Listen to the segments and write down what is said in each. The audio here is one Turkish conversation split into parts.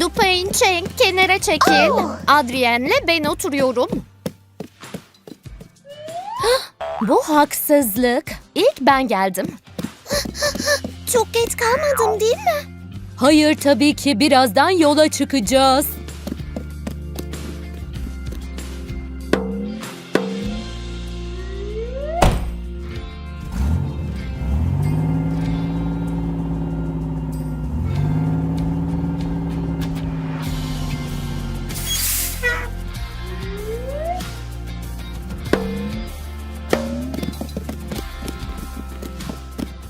Dupain Cheng kenara çekil. Adrien'le ben oturuyorum. Bu haksızlık. İlk ben geldim. Çok geç kalmadım değil mi? Hayır tabii ki birazdan yola çıkacağız.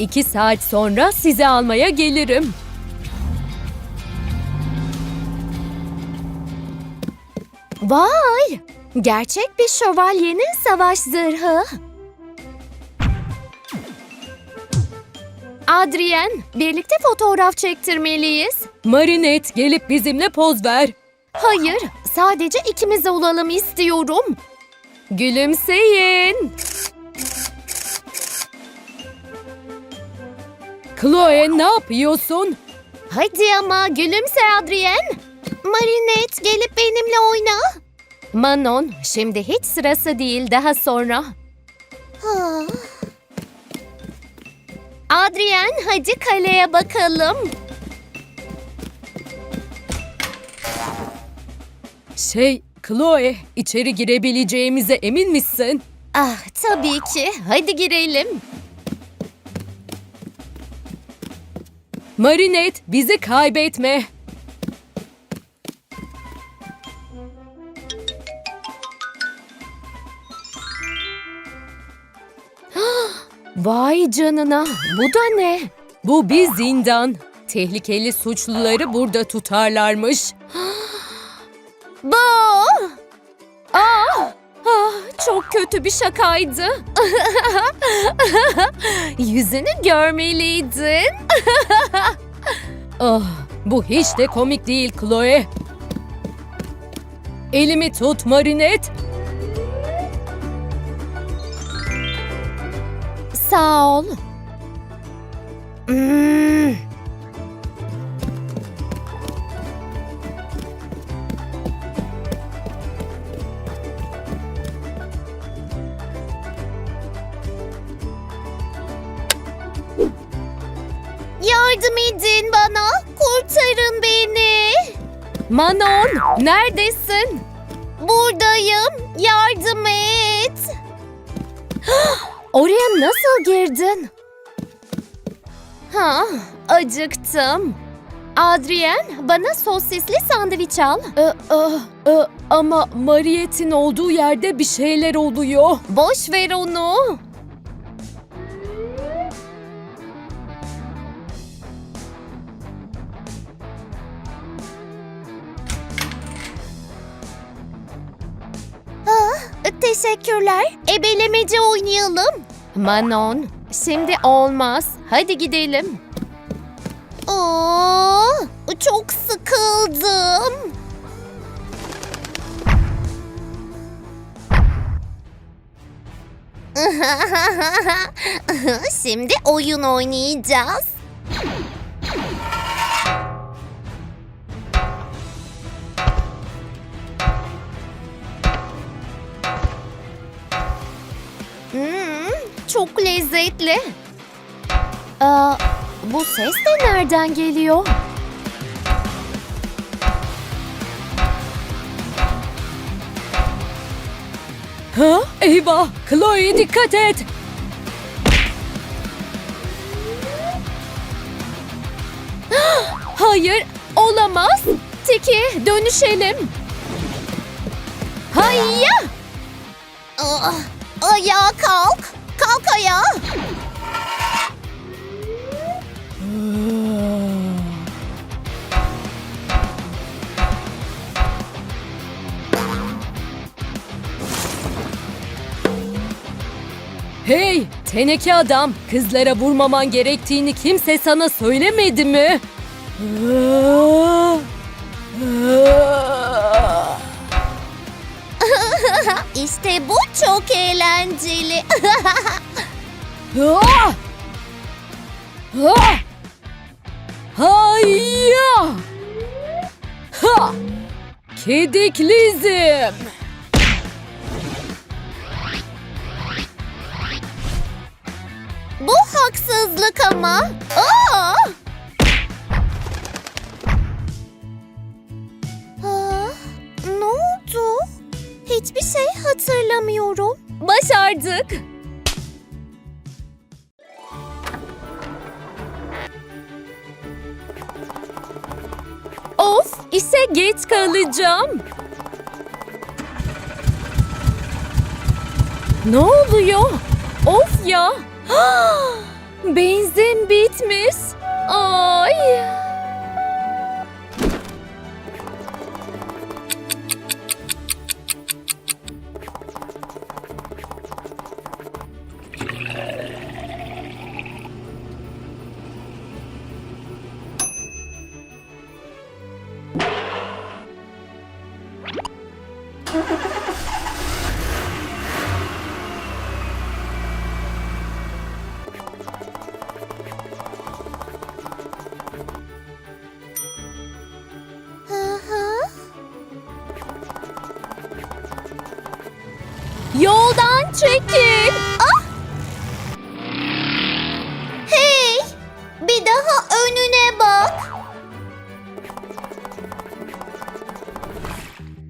İki saat sonra sizi almaya gelirim. Vay! Gerçek bir şövalyenin savaş zırhı. Adrien, birlikte fotoğraf çektirmeliyiz. Marinet gelip bizimle poz ver. Hayır, sadece ikimiz olalım istiyorum. Gülümseyin. Chloe ne yapıyorsun? Hadi ama gülümse Adrien. Marinet gelip benimle oyna. Manon, şimdi hiç sırası değil daha sonra. Adrien hadi kaleye bakalım. Şey, Chloe, içeri girebileceğimize emin misin? Ah tabii ki. Hadi girelim. Marinet, bizi kaybetme. Vay canına. Bu da ne? Bu bir zindan. Tehlikeli suçluları burada tutarlarmış. Bu. Ah, ah, çok kötü bir şakaydı. Yüzünü görmeliydin. Ah, bu hiç de komik değil Chloe. Elimi tut Marinet. Sağ ol. Hmm. Manon, neredesin? Buradayım. Yardım et. Oraya nasıl girdin? Ha, acıktım. Adrien, bana sosisli sandviç al. Ee, ah, e, ama Mariet'in olduğu yerde bir şeyler oluyor. Boş ver onu. Teşekkürler. Ebelemece oynayalım. Manon, şimdi olmaz. Hadi gidelim. Aa, çok sıkıldım. Şimdi oyun oynayacağız. Lezzetli. Aa, bu ses de nereden geliyor? Ha? Eyvah! Chloe dikkat et! Hayır, olamaz. Tiki, dönüşelim. Hayya! Ayağa kalk. Kalk ayağa. Hey! Teneke adam! Kızlara vurmaman gerektiğini kimse sana söylemedi mi? İşte bu çok eğlenceli. Ah! Ah! Hayya! Ha! Kediklizim. Bu haksızlık ama. Aa! Ah, ne oldu? Hiçbir şey hatırlamıyorum. Başardık. Of, işe geç kalacağım. Ne oluyor? Of ya. Benzin bitmiş. Ay. Yoldan çekil. Hey! Bir daha önüne bak.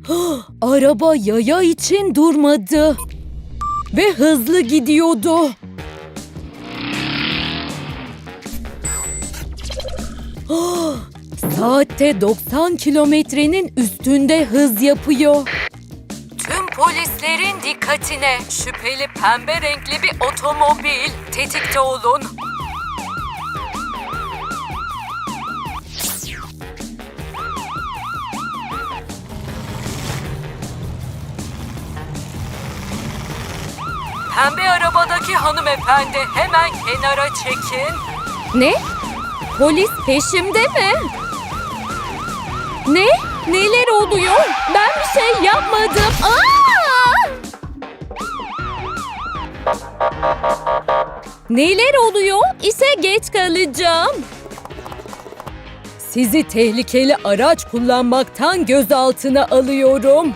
Araba yaya için durmadı. Ve hızlı gidiyordu. Saatte 90 kilometrenin üstünde hız yapıyor. Polislerin dikkatine şüpheli pembe renkli bir otomobil. Tetikte olun. Pembe arabadaki hanımefendi hemen kenara çekin. Ne? Polis peşimde mi? Ne? Neler oluyor? Ben bir şey yapmadım. Aa! Neler oluyor? İşe geç kalacağım. Sizi tehlikeli araç kullanmaktan gözaltına alıyorum.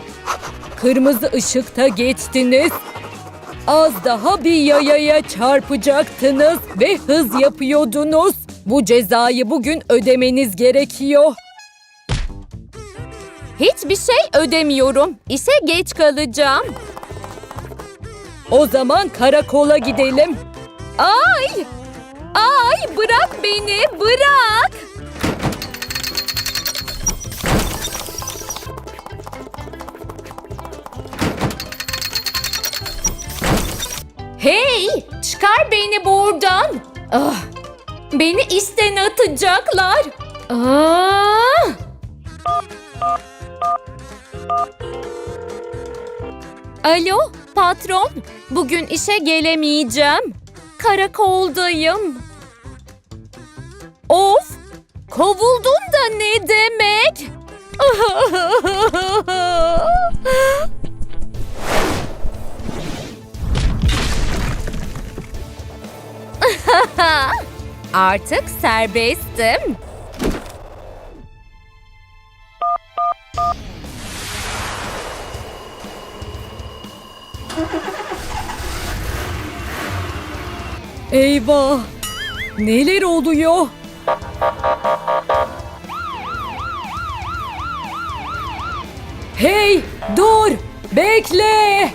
Kırmızı ışıkta geçtiniz. Az daha bir yayaya çarpacaktınız ve hız yapıyordunuz. Bu cezayı bugün ödemeniz gerekiyor. Hiçbir şey ödemiyorum. İşe geç kalacağım. O zaman karakola gidelim. Ay! Ay bırak beni, bırak! Hey! Çıkar beni buradan! Ah! Beni işten atacaklar. Ah! Alo, patron. Bugün işe gelemeyeceğim. Karakoldayım. Of! Kovuldun da ne demek? Artık serbestim. Eyvah! Neler oluyor? Hey, dur! Bekle!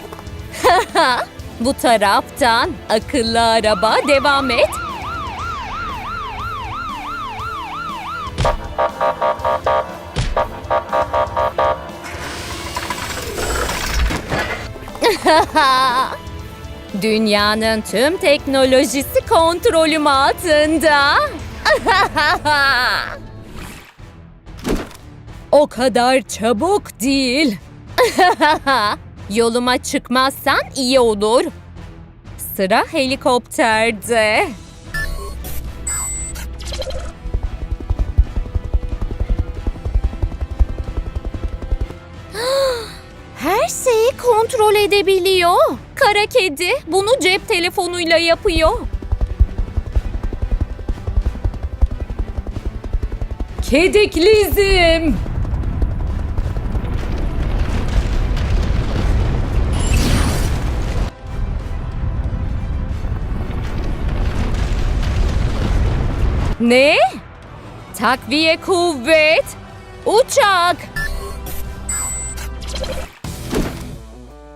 Bu taraftan akıllı araba devam et. Dünyanın tüm teknolojisi kontrolüm altında. o kadar çabuk değil. Yoluma çıkmazsan iyi olur. Sıra helikopterde. Her şeyi kontrol edebiliyor. Kara kedi bunu cep telefonuyla yapıyor. Kediklizim. Ne? Takviye kuvvet. Uçak.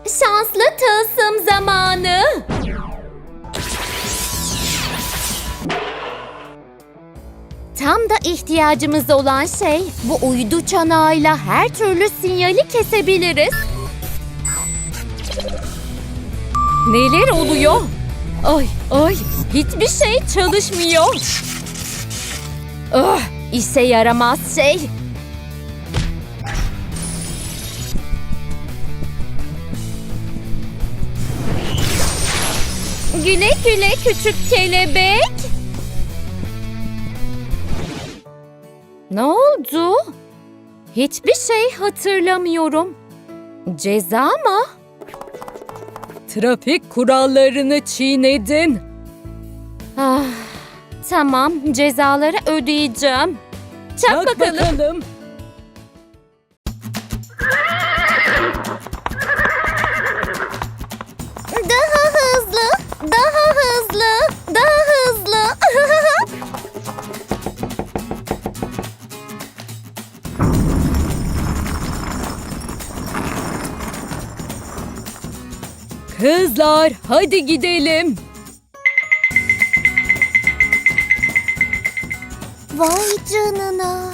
Şanslı tılsım zamanı. Tam da ihtiyacımız olan şey bu uydu çanağıyla her türlü sinyali kesebiliriz. Neler oluyor? Ay ay hiçbir şey çalışmıyor. Ah, işe yaramaz şey. Güle güle küçük kelebek. Ne oldu? Hiçbir şey hatırlamıyorum. Ceza mı? Trafik kurallarını çiğnedin. Ah, tamam, cezaları ödeyeceğim. Çak, bakalım. Daha Kızlar, hadi gidelim. Vay canına.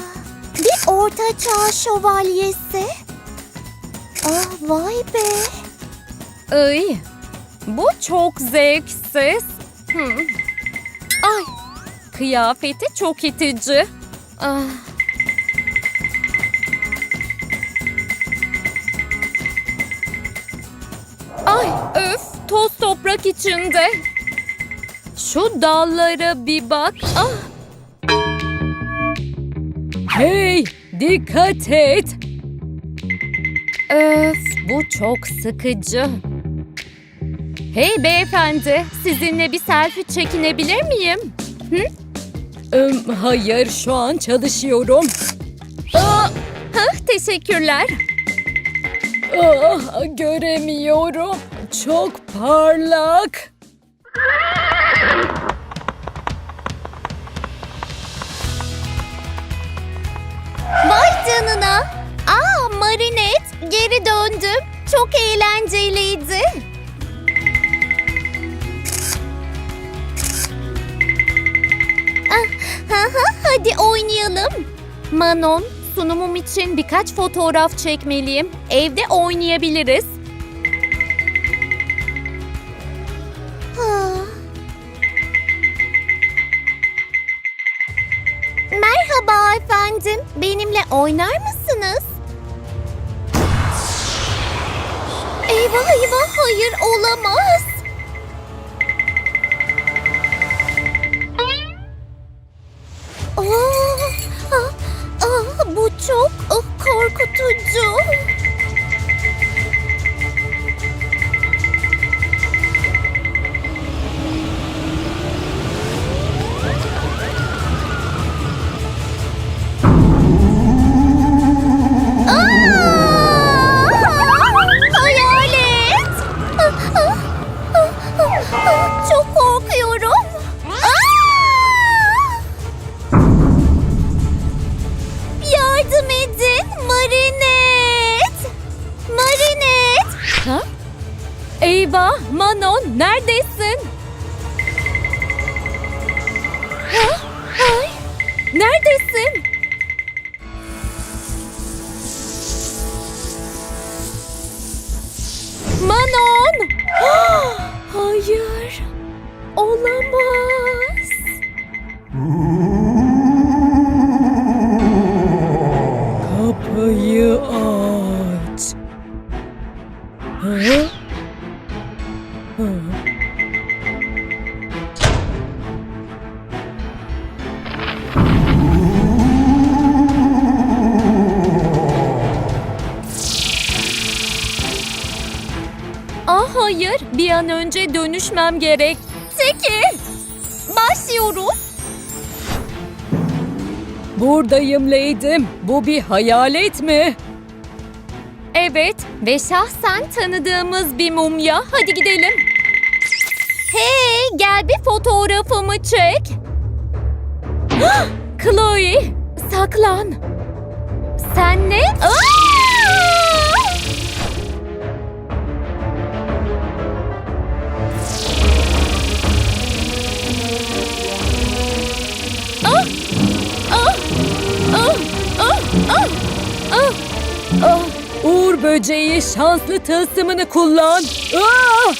Bir orta çağ şövalyesi. Ah vay be. Ay, bu çok zevksiz. Hmm. Ay, kıyafeti çok itici. Ah. Öf, toz toprak içinde. Şu dallara bir bak. Ah. Hey, dikkat et. Öf, bu çok sıkıcı. Hey beyefendi, sizinle bir selfie çekinebilir miyim? Hı? hayır, şu an çalışıyorum. Aa, hah, teşekkürler. Ah, göremiyorum. Çok parlak. Vay canına. Aa Marinet geri döndüm. Çok eğlenceliydi. Ah, ha, ha, hadi oynayalım. Manon, sunumum için birkaç fotoğraf çekmeliyim. Evde oynayabiliriz. Dönüşmem gerek. Peki, başlıyoruz. Buradayım Leydim. Bu bir hayalet mi? Evet ve şahsen tanıdığımız bir mumya. Hadi gidelim. Hey gel bir fotoğrafımı çek. Chloe, saklan. Sen ne? Aa! Böceği şanslı tılsımını kullan. Ah!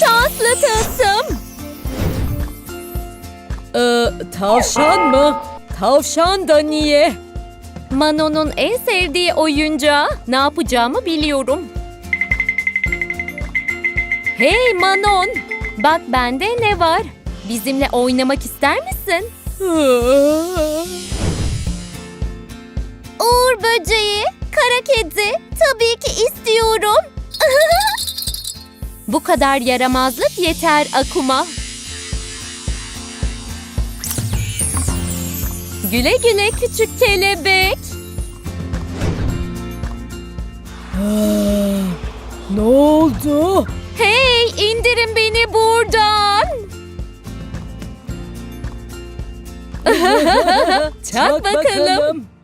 Şanslı tılsım. Ee, tavşan mı? Tavşan da niye? Manon'un en sevdiği oyuncağı. Ne yapacağımı biliyorum. Hey Manon! Bak bende ne var? Bizimle oynamak ister misin? Kedi. Tabii ki istiyorum. Bu kadar yaramazlık yeter Akuma. Güle güle küçük kelebek. ne oldu? Hey indirin beni buradan. Çak, bakalım.